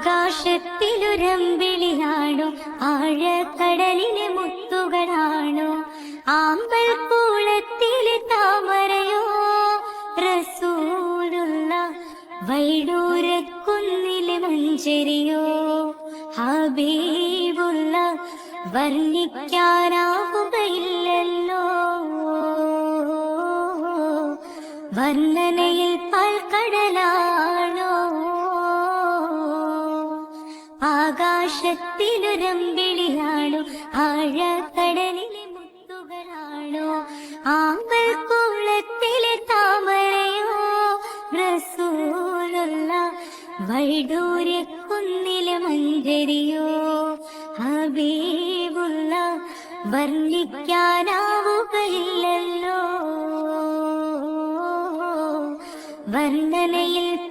ആകാശത്തിലൊരമ്പിളിയാണോ? ആഴക്കടലിലെ മുത്തുകളാണോ? ആമ്പൽ കൂളത്തിലെ താമരയോ? റസൂലുള്ള വൈഡൂരക്കുന്നിലെ മഞ്ചരിയോ? ഹബീബുള്ള വർണിക്കാനാവുകയില്ലല്ലോ. വർണനയിൽ ആകാശത്തിലൊരമ്പിളിയാണോ ആഴക്കടലിലെ മുത്തുകളാണോ? ആമ്പൽ കൂളത്തിലെ താമരയോ? റസൂലുള്ള വൈഡൂര്യക്കുന്നിലെ മഞ്ചരിയോ? ഹബീബുള്ള വർണിക്കാനാവുകയില്ലല്ലോ. വർണനയിൽ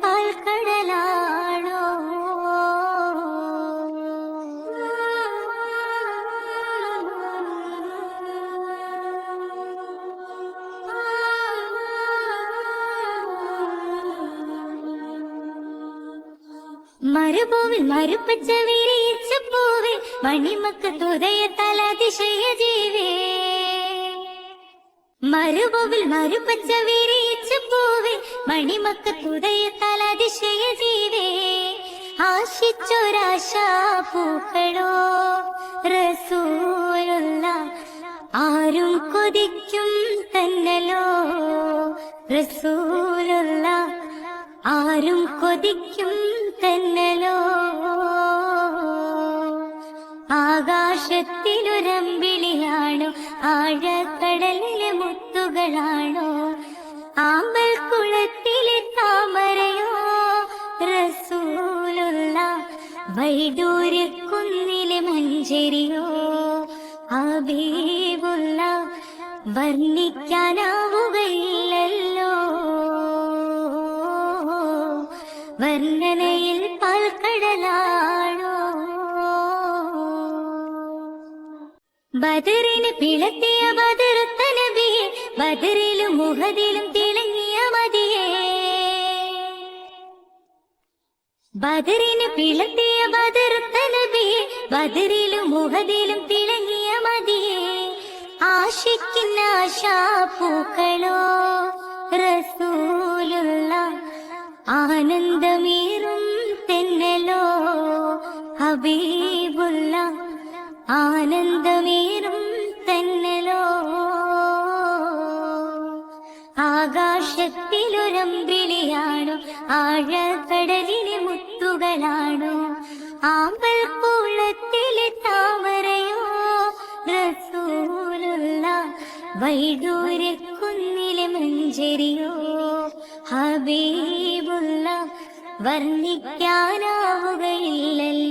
മരുഭൂവിൽ മരുപ്പച്ച വിരിയിച്ച പൂവേ മണിമക്കത്തുദയ തലതിശയ ജീവേ. മരുഭൂവിൽ മരുപ്പച്ച വിരിയിച്ച പൂവേ മണിമക്കത്തുദയ തലതിശയ ജീവേ. ആശിച്ചൊരാശാ പൂക്കളോ റസൂലുള്ള ആരും കൊതിക്കും തന്നലോ റസൂലുള്ള ആരും കൊതിക്കും തന്നലോ ആകാശത്തിലൊരമ്പിളിയാണോ? ആഴക്കടലിലെ മുത്തുകളാണോ? ആമ്പൽ കുളത്തിലെ താമരയോ? റസൂലുള്ള വൈഡൂര്യക്കുന്നിലെ മഞ്ചരിയോ? അബീബുള്ള വർണിക്കാനാവുകയില്ലല്ലോ. വർണനയിൽ ബദറിന് പിളത്തിയ ബദറുത്ത നബിയെ ബദറിലും മുഹദിലും തിളങ്ങിയ മതിയേ. ബദറിന് പിളത്തിയ ബദറുത്ത നബിയെ ബദറിലും മുഹദിലും തിളങ്ങിയ മതിയേ. ആശിക്കുന്ന ആശാപ്പൂക്കളോ റസൂലുള്ള ആനന്ദമേറും തെന്നലോ ഹബീബുള്ള ആനന്ദമേറും തന്നലോ. ആകാശത്തിലൊരമ്പിളിയാണോ ആഴക്കടലിലെ മുത്തുകളാണോ ആമ്പൽ കൂളത്തിലെ താമരയോ റസൂലുള്ള വൈഡൂര്യക്കുന്നിലെ മഞ്ചരിയോ ഹബീബുള്ള വർണിക്കാനാവുകയില്ലല്ലോ.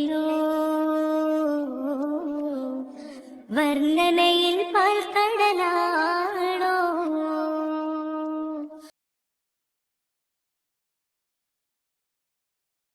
വർണനയിൽ പാൽക്കടലാണോ